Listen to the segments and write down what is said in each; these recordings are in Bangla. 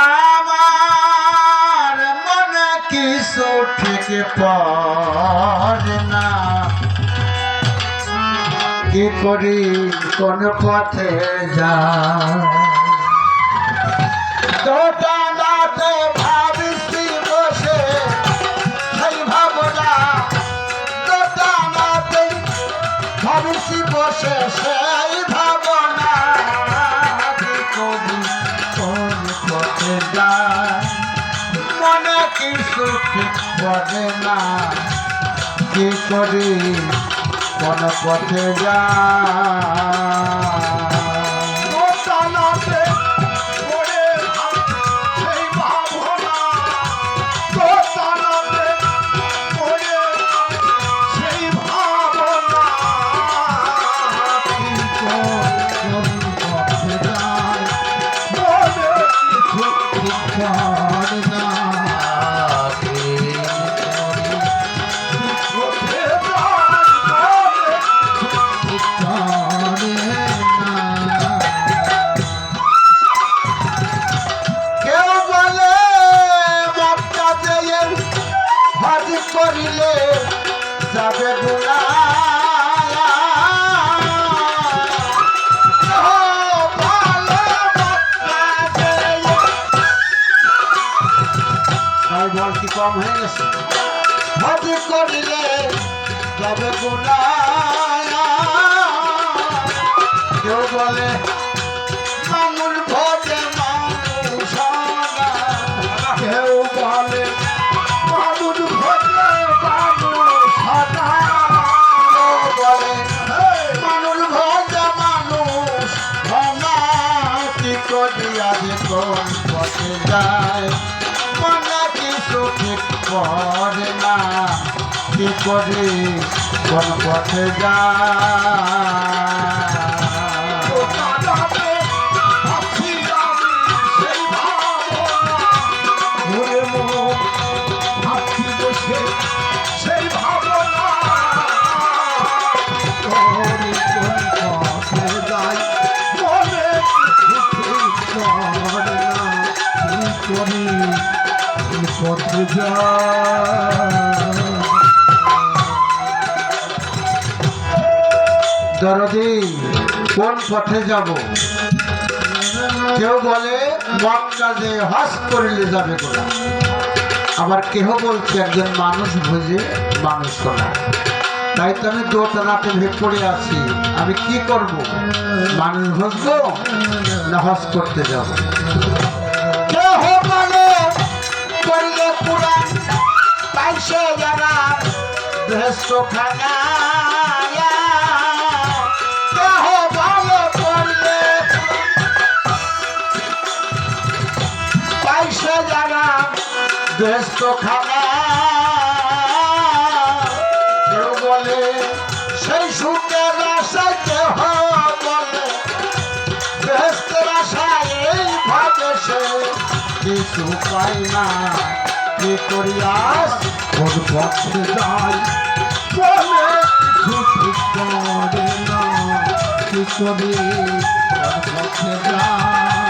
আমার মনে কিছু ঠিক না। কি করি কোন পথে যা পথে না। কি করি? কোন পথে যা ঠিক করে কম হয়ে গেছে হজ করিলে যাবে গুণা কেউ বলে মামুল ভোজে। কেউ বলে বাবুর ভোজে বাবু সাদা বলে মানুষ ভোজে মানুষ না। কি করি আজ কোন পথে যায় ঠিক করে না কি করে কোন পথে যায় দরদি কোন পথে যাব? কেউ বলে মক্কা যে হজ করিলে যাবে কোনা আবার কেহ বলছে, একজন মানুষ বুঝে মানুষ করা তাই তো আমি দোতলাতে ভেদ পড়ে আছি। আমি কি করব? মানুষ বুঝব না হজ করতে যাব? যারা পাইছে যারা ব্যস্ত খানা। কেউ বলে, সেই সুখের আশায় বলে, ব্যস্তের আশায় এই ভাবে সে কিছু পাই না। কি করিয়াস কোন পথে যাই, বলে কিছু ঠিক করে না। কি করি কোন পথে যাই।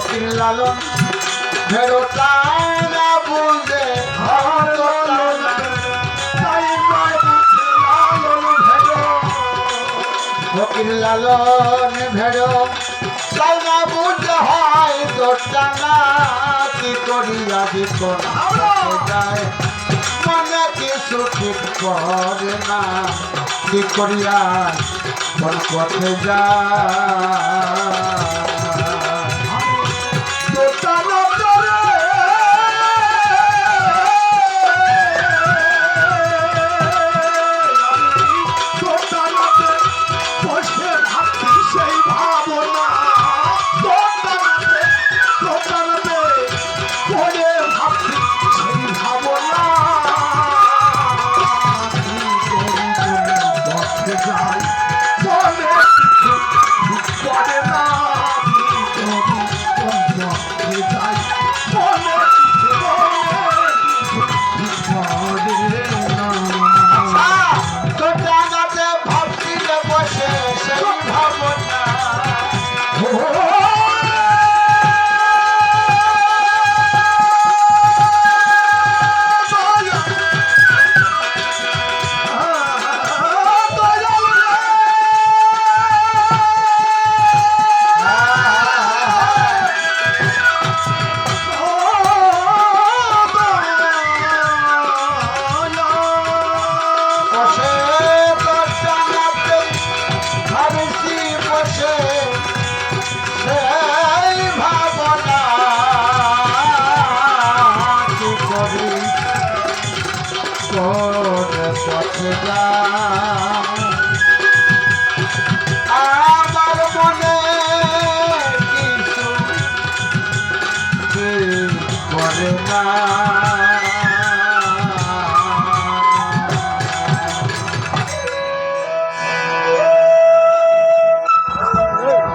ফকির লালন ফেরতা বুঝে বুঝে ফকির লালন ভেড়ো। তাই না বুঝতে হয় দোষটা না, কি করি আজি কোন যায়। মনে কিছু ঠিক করে না, কি করিয়া কোন পথে যায়। কি করি বলে পথে যাই Sublime.